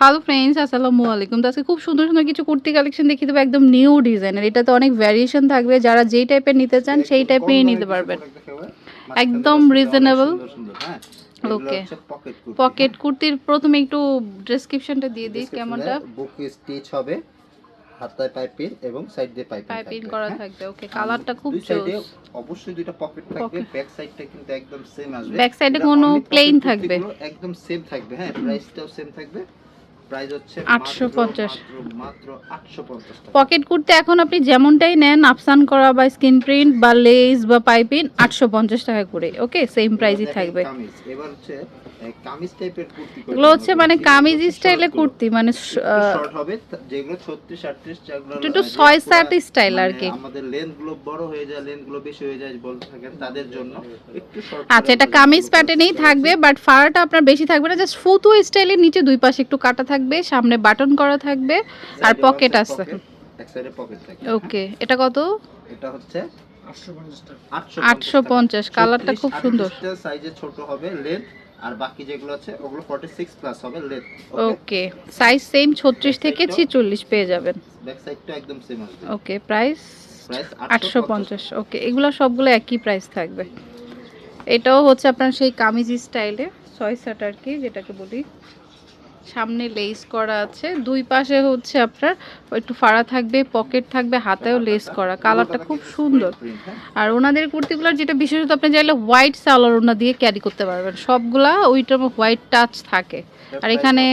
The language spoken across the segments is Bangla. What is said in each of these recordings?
হ্যালো ফ্রেন্ডস আসসালামু আলাইকুম তো আজকে খুব সুন্দর সুন্দর কিছু কুর্তি কালেকশন দেখিয়ে দেবো একদম নিউ ডিজাইনের এটাতে অনেক ভ্যারিয়েশন থাকবে। যারা যেই টাইপের নিতে চান সেই টাইপেরই নিতে পারবেন। একদম রিজনেবল ওকে পকেট কুর্তির প্রথমে একটু ডেসক্রিপশনটা দিয়ে দিই কেমনটা? বুক স্টিচ হবে হাতায় পাইপিং এবং সাইড দিয়ে পাইপিং পাইপিং করা থাকবে। ওকে কালারটা খুব সাইডে অবশ্যই দুইটা পকেট থাকবে। ব্যাক সাইডটা কিন্তু একদম সেম আসবে। ব্যাক সাইডে কোনো প্লেন থাকবে। একদম সেম থাকবে। হ্যাঁ প্রাইসটাও সেম থাকবে। প্রাইস হচ্ছে 850 মাত্র- মাত্র 850 টাকা। পকেট কুর্তি এখন আপনি যেমনটাই নেন আফসান করা বা স্ক্রিন প্রিন্ট বা লেস বা পাইপিন আটশো পঞ্চাশ টাকা করে ওকে? সেম প্রাইসই দেখেন থাকবে। এবার হচ্ছে কামিজ টাইপের কুর্তি এগুলো হচ্ছে মানে কামিজ স্টাইলে কুর্তি মানে শর্ট হবে যেগুলো 36 38 যেগুলো একটু একটু যে ছয় পুরা সাত স্টাইল আর কি। আমাদের লেন্থগুলো বড় হয়ে যায় লেন্থগুলো বেশি হয়ে যায় বলতে থাকেন তাদের জন্য একটু শর্ট আচ্ছা এটা কামিজ প্যাটার্নেই থাকবে বাট ফাড়াটা আপনার বেশি থাকবে না জাস্ট ফুতু স্টাইলের নিচে দুই পাশে একটু কাটা থাকবে সামনে বাটন করা থাকবে আর পকেট আছে। এক সাইডে পকেট থাকে। ওকে এটা কত? এটা হচ্ছে 850 850 কালারটা খুব সুন্দর। সাইজে ছোট হবে লেন্থ আর বাকি যেগুলো আছে ওগুলো 46 প্লাস হবে লেন্থ ওকে সাইজ সেম ছত্রিশ থেকে ছিচল্লিশ পেয়ে যাবেন। ব্যাক সাইডটা একদম সেম আসবে। ওকে প্রাইস প্রাইস আটশো পঞ্চাশ। ওকে এগুলো সবগুলো একই প্রাইস থাকবে। এটাও হচ্ছে আপনার সেই কামিজি স্টাইলে ছয় সাটার কি যেটাকে বলি। সামনে লেস করা আছে। দুই পাশে হচ্ছে আপনার একটু ফাড়া থাকবে পকেট থাকবে, হাতেও লেস করা। কালারটা খুব সুন্দর? আর ওনাদের কুর্তিগুলোর যেটা বিশেষত আপনি চাইলে হোয়াইট সালোয়ার ওনা দিয়ে ক্যারি করতে পারবেন। সবগুলা ওইটার হোয়াইট টাচ থাকে। আর এখানে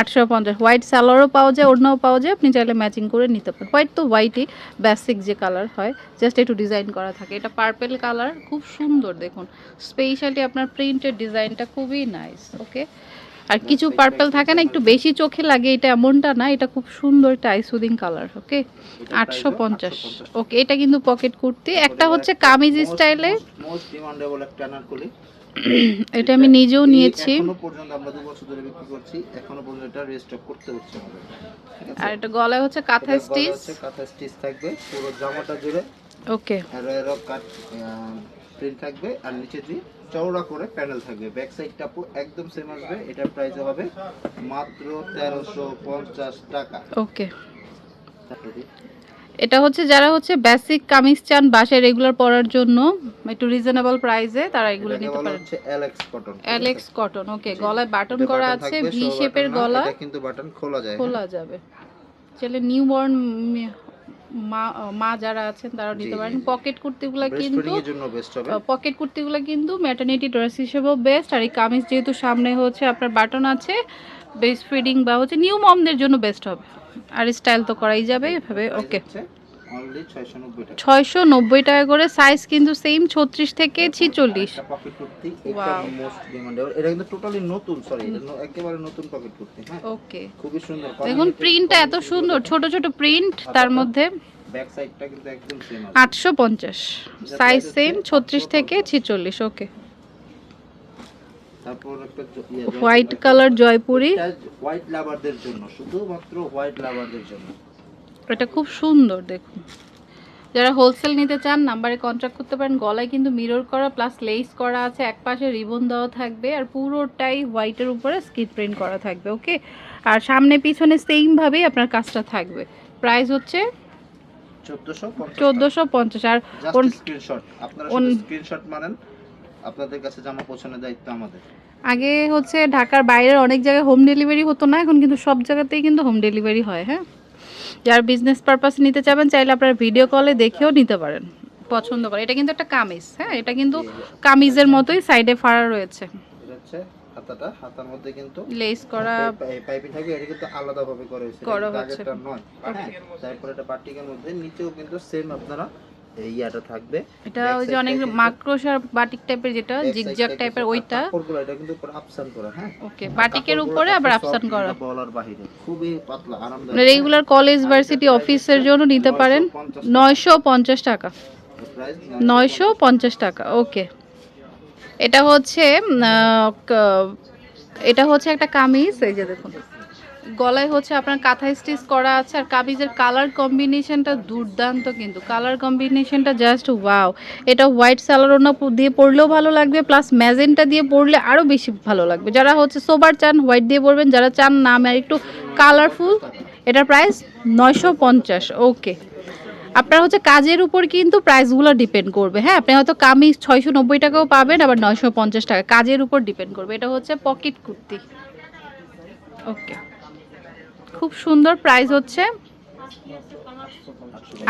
আটশো পঞ্চাশ। হোয়াইট সালোয়ারও পাওয়া যায়, ওড়নাও পাওয়া যায়। আপনি চাইলে ম্যাচিং করে নিতে পারেন। হোয়াইট তো হোয়াইটই বেসিক যে কালার হয় জাস্ট একটু ডিজাইন করা থাকে। এটা পার্পেল কালার খুব সুন্দর দেখুন। স্পেশালি আপনার প্রিন্টের ডিজাইনটা খুবই নাইস ওকে আর কিছু পার্পেল থাকে না একটু বেশি চোখে লাগে এটা এমনটা না এটা খুব সুন্দর একটা আইসুদিং কালার ওকে আটশো পঞ্চাশ ওকে এটা কিন্তু পকেট কুর্তি। একটা হচ্ছে কামিজ স্টাইলে এটা আমি নিজেও নিয়েছি। আর এটা গলায় হচ্ছে কাঁথা স্টিচ কাঁথা স্টিচ থাকবে পুরো জামাটা জুড়ে। ওকে এরো কাট প্রিন্ট থাকবে আর নিচে দিয়ে চওড়া করে প্যানেল থাকবে। ব্যাক সাইডটা পুরো একদম সেম আসবে। এটার প্রাইস হবে মাত্র তেরোশো পঞ্চাশ টাকা। ওকে এটা হচ্ছে যারা হচ্ছে বেসিক কামিজ চান বাসায় রেগুলার পরার জন্য একটু রিজনেবল প্রাইসে তারা এগুলো নিতে পারেন। হচ্ছে Alex cotton Alex cotton okay গলায় বাটন করা আছে ভি শেপের গলা। এটা কিন্তু বাটন খোলা যায় হ্যাঁ? খোলা যাবে। চলে নিউবর্ন মা মা যারা আছেন তারা নিতে পারেন। পকেট কুর্তিগুলো কিন্তু পকেট কুর্তিগুলো কিন্তু ম্যাটার্নিটি ড্রেস হিসেবেও বেস্ট আর এই কামিজ যেহেতু সামনে হচ্ছে আপনার বাটন আছে বেস্ট ফিডিং বা হচ্ছে নিউ মমদের জন্য বেস্ট হবে। আর স্টাইল তো করাই যাবে এভাবে ওকে অনলি 690 টাকা ছয়শো নব্বই টাকা। করে সাইজ কিন্তু সেম ছত্রিশ থেকে ছিচল্লিশ। একটা পকেট কুর্তি এটা Wow. মোস্ট ডিমান্ডেবল এটা কিন্তু টোটালি নতুন সরি এটা ন- একেবারে নতুন পকেট কুর্তি হ্যাঁ? ওকে দেখুন প্রিন্টটা এত সুন্দর। ছোট ছোট প্রিন্ট তার মধ্যে ব্যাক সাইডটা কিন্তু একদম সেম আছে। আটশো পঞ্চাশ। সাইজ সেম ছত্রিশ থেকে ছিচল্লিশ ওকে তারপর একটা জ- হোয়াইট কালার জয়পুরি। হোয়াইট লাভারদের জন্য শুধুমাত্র হোয়াইট লাভারদের জন্য। এটা খুব সুন্দর দেখুন। যারা হোলসেল নিতে চান নাম্বারে কন্ট্যাক্ট করতে পারেন। গলায় কিন্তু মিরর করা প্লাস লেস করা আছে। এক পাশে রিবন দেওয়া থাকবে আর পুরোটাই হোয়াইটের উপরে স্কিন প্রিন্ট করা থাকবে ওকে আর সামনে পিছনে সেমভাবেই আপনার কাজটা থাকবে। প্রাইস হচ্ছে 1450 চোদ্দোশো পঞ্চাশ আর স্ক্রিনশট আপনারা স্ক্রিনশট মারেন আপনাদের কাছে জামা পৌঁছানোর দায়িত্ব আমাদের। আগে হচ্ছে ঢাকার বাইরের অনেক জায়গায় হোম ডেলিভারি হতো না এখন কিন্তু সব জায়গাতেই কিন্তু হোম ডেলিভারি হয় হ্যাঁ? যারা বিজনেস পারপাস নিতে চাবেন চাইলে আপনারা ভিডিও কলে দেখেও নিতে পারেন। পছন্দ করে। এটা কিন্তু একটা কামিজ হ্যাঁ? এটা কিন্তু কামিজের মতোই সাইডে ফাড়া রয়েছে। হাতাটা। হাতার মধ্যে কিন্তু লেস করা পাইপিং থাকবে এটা কিন্তু আলাদা ভাবে করা হয়েছে। করা হচ্ছে। নয়। তারপরে এটা বাটিকের মধ্যে নিচেও কিন্তু সেম আপনারা ইয়াটা থাকবে। এটা ওই যে অনেক কিন্তু- বাটিক টাইপের যেটা জিগজ্যাগ টাইপের ওইটা। কাপড়গুলো এটা কিন্তু পুরো আপসান করা হ্যাঁ? ওকে বাটিকের উপরে আবার আপসান করা। বলার বাহিরে খুবই পাতলা আরামদায়ক। রেগুলার কলেজ ভার্সিটি অফিসের জন্য নিতে পারেন। নয়শো পঞ্চাশ টাকা। প্রাইস নয়শো পঞ্চাশ। টাকা ওকে এটা হচ্ছে এটা হচ্ছে একটা কামিজ এই যে দেখুন। গলায় হচ্ছে আপনার কাঁথা স্টিচ করা আছে আর কামিজের কালার কম্বিনেশনটা দুর্দান্ত কিন্তু। কালার কম্বিনেশনটা জাস্ট ওয়াও এটা হোয়াইট সালোয়ার ওনা দিয়ে পরলেও ভালো লাগবে প্লাস ম্যাজেন্টা দিয়ে পরলে আরও বেশি ভালো লাগবে। যারা হচ্ছে সোবার চান হোয়াইট দিয়ে পরবেন, যারা চান না, আমি একটু কালারফুল এটার প্রাইস নয়শো পঞ্চাশ ওকে আপনার হচ্ছে কাজের উপর কিন্তু প্রাইসগুলো ডিপেন্ড করবে হ্যাঁ? আপনি হয়তো কামিজ ছয়শো নব্বই টাকাও পাবেন, আবার নয়শো পঞ্চাশ টাকা, কাজের উপর ডিপেন্ড করবে। এটা হচ্ছে পকেট কুর্তি ওকে খুব সুন্দর প্রাইস হচ্ছে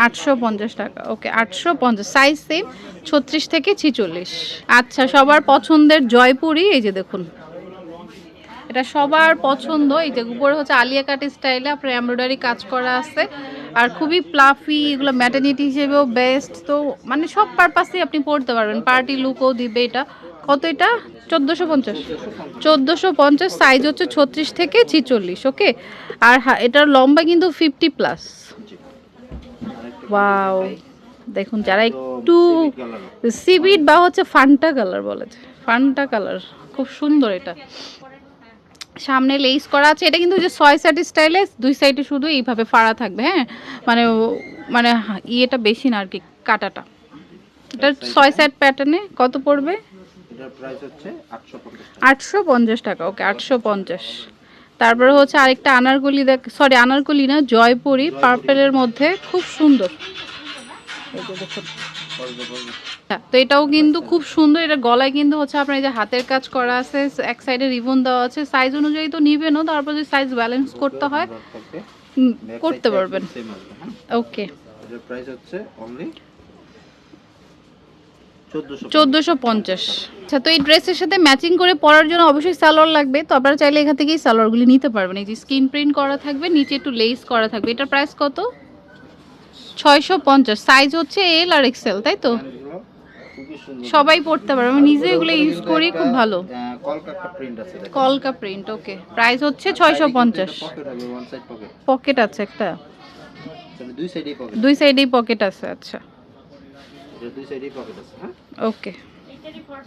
আটশো পঞ্চাশ টাকা। ওকে আটশো পঞ্চাশ সাইজ সেম ছত্রিশ থেকে ছিচল্লিশ। আচ্ছা সবার পছন্দের জয়পুরি, এই যে দেখুন। এটা সবার পছন্দ, এই যে উপরে হচ্ছে আলিয়া কাট স্টাইলে আপনার এমব্রয়ডারি কাজ করা আছে। আর খুবই প্লাফি এগুলো ম্যাটার্নিটি হিসেবেও বেস্ট তো মানে সব পারপাসেই আপনি পড়তে পারবেন। পার্টি লুকও দিবে এটা। কত এটা? চোদ্দোশো পঞ্চাশ। চোদ্দোশো পঞ্চাশ সাইজ হচ্ছে ছত্রিশ থেকে ছিচল্লিশ ওকে আর এটার লম্বা কিন্তু ফিফটি প্লাস ওয়াও দেখুন যারা একটু সিবিট বা হচ্ছে ফান্টা কালার বলে। ফান্টা কালার খুব সুন্দর এটা। সামনে লেস করা আছে এটা কিন্তু যে ছয় সাইড স্টাইলে দুই সাইডে শুধু এইভাবে ফাড়া থাকবে হ্যাঁ? মানে মানে ইয়েটা বেশি না আর কি কাটাটা। এটা ছয় সাইড প্যাটার্নে কত পড়বে? এটার প্রাইস হচ্ছে টাকা। ওকে আটশো পঞ্চাশ। তারপরে হচ্ছে আরেকটা আনারকলি দেখ সরি আনারকলি না জয়পুরি পার্পেলের মধ্যে খুব সুন্দর। হ্যাঁ, তো এটাও কিন্তু খুব সুন্দর এটা গলায় কিন্তু হচ্ছে আপনার এই যে হাতের কাজ করা আছে এক সাইডে রিবন দেওয়া আছে সাইজ অনুযায়ী তো নিবেনও তারপর যদি সাইজ ব্যালেন্স করতে হয় করতে পারবেন। হ্যাঁ? ওকে প্রাইস হচ্ছে অনলি চোদ্দোশো পঞ্চাশ। আচ্ছা তো এই ড্রেসের সাথে ম্যাচিং করে পরার জন্য অবশ্যই সালোয়ার লাগবে। তো আপনারা চাইলে এখান থেকেই সালোয়ারগুলি নিতে পারবেন। এই যে স্ক্রিন প্রিন্ট করা থাকবে নিচে একটু লেস করা থাকবে। এটার প্রাইস কত? ছয়শো পঞ্চাশ। সাইজ হচ্ছে এল আর এক্সেল তাই তো? সবাই পড়তে পারবে আমি নিজে এগুলো ইউজ করি খুব ভালো। কলকা প্রিন্ট ওকে প্রাইস হচ্ছে ছয়শো পঞ্চাশ। পকেট আছে একটা। দুই সাইডেই পকেট আছে আচ্ছা। দুই সাইডেই পকেট আছে হ্যাঁ? ওকে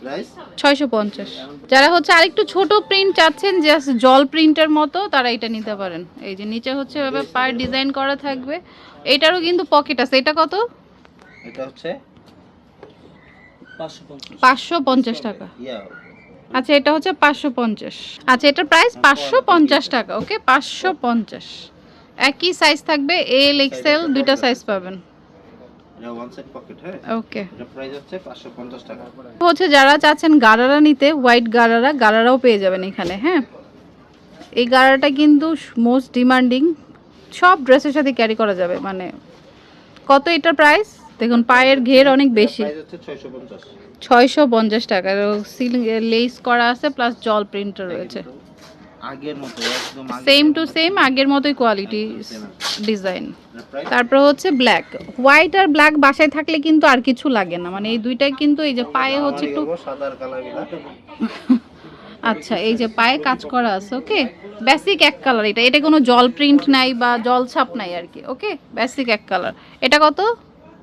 প্রাইস ছয়শো পঞ্চাশ। যারা হচ্ছে আরেকটু ছোট প্রিন্ট চাচ্ছেন জাস্ট জল প্রিন্টের মতো তারা এটা নিতে পারেন। এই যে নিচে হচ্ছে এভাবে পার ডিজাইন করা থাকবে। এটারও কিন্তু পকেট আছে। এটা কত? এটা হচ্ছে পাঁচশো পঞ্চাশ। টাকা। আচ্ছা এটা হচ্ছে পাঁচশো পঞ্চাশ। আচ্ছা এটার প্রাইস পাঁচশো পঞ্চাশ টাকা ওকে পাঁচশো পঞ্চাশ। একই সাইজ থাকবে এল এক্সেল দুইটা সাইজ পাবেন এটা ওয়ান সাইড পকেট হ্যাঁ ওকে এটা হচ্ছে যারা চাচ্ছেন গারারা নিতে হোয়াইট গারারা গারারাও পেয়ে যাবেন এখানে হ্যাঁ? এই গারাটা কিন্তু মোস্ট ডিমান্ডিং সব ড্রেসের সাথে ক্যারি করা যাবে মানে কত এটার প্রাইস দেখুন পায়ের ঘের অনেক বেশি। ছয়শো পঞ্চাশ। ছয়শো পঞ্চাশ টাকা সিলিং লেস করা আছে প্লাস জল প্রিন্টার রয়েছে। আগের মতো একদম সেম টু সেম আগের মতোই কোয়ালিটি ডিজাইন তারপর হচ্ছে ব্ল্যাক হোয়াইট আর ব্ল্যাক বাসায় থাকলে কিন্তু আর কিছু লাগে না। মানে এই দুইটাই কিন্তু এই যে পায়ে হচ্ছে একটু আচ্ছা এই যে পায়ে কাজ করা আছে ওকে বেসিক এক কালার এটা। এটা কোনো জল প্রিন্ট নাই বা জল ছাপ নাই আর কি ওকে বেসিক এক কালার এটা কত?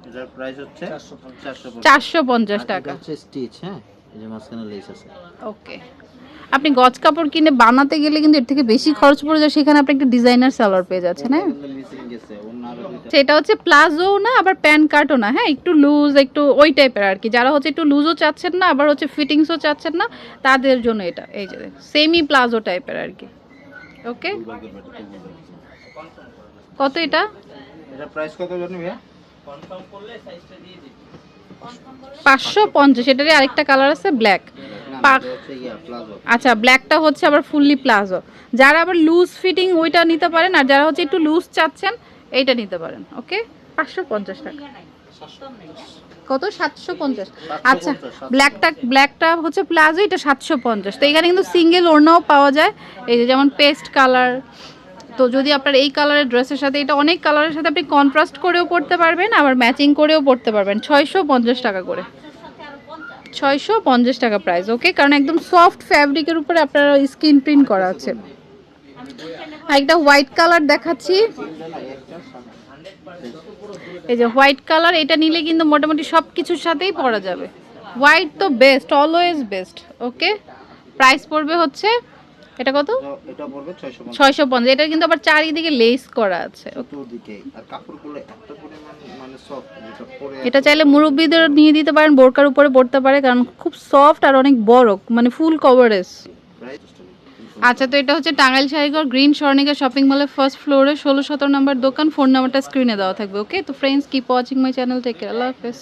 এটার প্রাইস হচ্ছে চারশো চারশো পঞ্চাশ টাকা। হচ্ছে স্টিচ হ্যাঁ? এই যে মাঝখানে লেস আছে। ওকে আপনি গজ কাপড় কিনে বানাতে গেলে কিন্তু এর থেকে বেশি খরচ পড়ে যায় সেখানে আপনি একটা ডিজাইনার সালোয়ার পেয়ে যাচ্ছেন হ্যাঁ? সেটা হচ্ছে প্লাজো না আবার প্যান কার্টও না হ্যাঁ? একটু লুজ একটু ওই টাইপের আর কি। যারা হচ্ছে একটু লুজও চাচ্ছেন না আবার হচ্ছে ফিটিংসও চাচ্ছেন না তাদের জন্য এটা এই যে সেমি প্লাজো টাইপের আর কি। ওকে। কত এটা? এটার প্রাইস কত জানি ভাইয়া? এটারই আরেকটা কালার আছে ব্ল্যাক আচ্ছা ব্ল্যাকটা হচ্ছে আবার ফুললি প্লাজো। যারা আবার লুজ ফিটিং ওইটা নিতে পারেন আর যারা হচ্ছে একটু লুজ চাচ্ছেন এইটা নিতে পারেন ওকে পাঁচশো পঞ্চাশ টাকা। কত? সাতশো পঞ্চাশ। আচ্ছা ব্ল্যাকটা ব্ল্যাকটা হচ্ছে প্লাজো এটা সাতশো পঞ্চাশ। তো এখানে কিন্তু সিঙ্গেল ওড়নাও পাওয়া যায়। এই যে যেমন পেস্ট কালার তো যদি আপনার এই কালারের ড্রেসের সাথে এটা অনেক কালারের সাথে আপনি কন্ট্রাস্ট করেও পড়তে পারবেন আবার ম্যাচিং করেও পড়তে পারবেন। ছয়শো পঞ্চাশ টাকা করে। ছয়শো পঞ্চাশ টাকা প্রাইস ওকে কারণ একদম সফট ফ্যাব্রিকের উপরে আপনার স্ক্রিন প্রিন্ট করা আছে। একটা হোয়াইট কালার দেখাচ্ছি। এই যে হোয়াইট কালার এটা নিলে কিন্তু মোটামুটি সব কিছুর সাথেই পরা যাবে। হোয়াইট তো best always best okay price পড়বে হচ্ছে এটা কত? এটা- পড়বে ছয়শো ছয়শো পঞ্চাশ। এটা কিন্তু আবার চারিদিকে লেস করা আছে। চতুর্দিকে। আর কাপড়গুলো এত পরিমাণ মানে সফট যেটা পরে এটা চাইলে মুরব্বীদের নিয়ে দিতে পারেন বোরকার উপরে পড়তে পারে কারণ খুব সফট আর অনেক বড় মানে ফুল কভারেজ আচ্ছা তো এটা হচ্ছে টাঙ্গাইল শাড়িঘর গ্রিন স্বর্ণিকা শপিং মলের ফার্স্ট ফ্লোরে ষোলো সতেরো নাম্বার দোকান ফোন নাম্বারটা স্ক্রিনে দেওয়া থাকবে ওকে তো friends keep watching my channel take care আল্লাহ হাফেজ।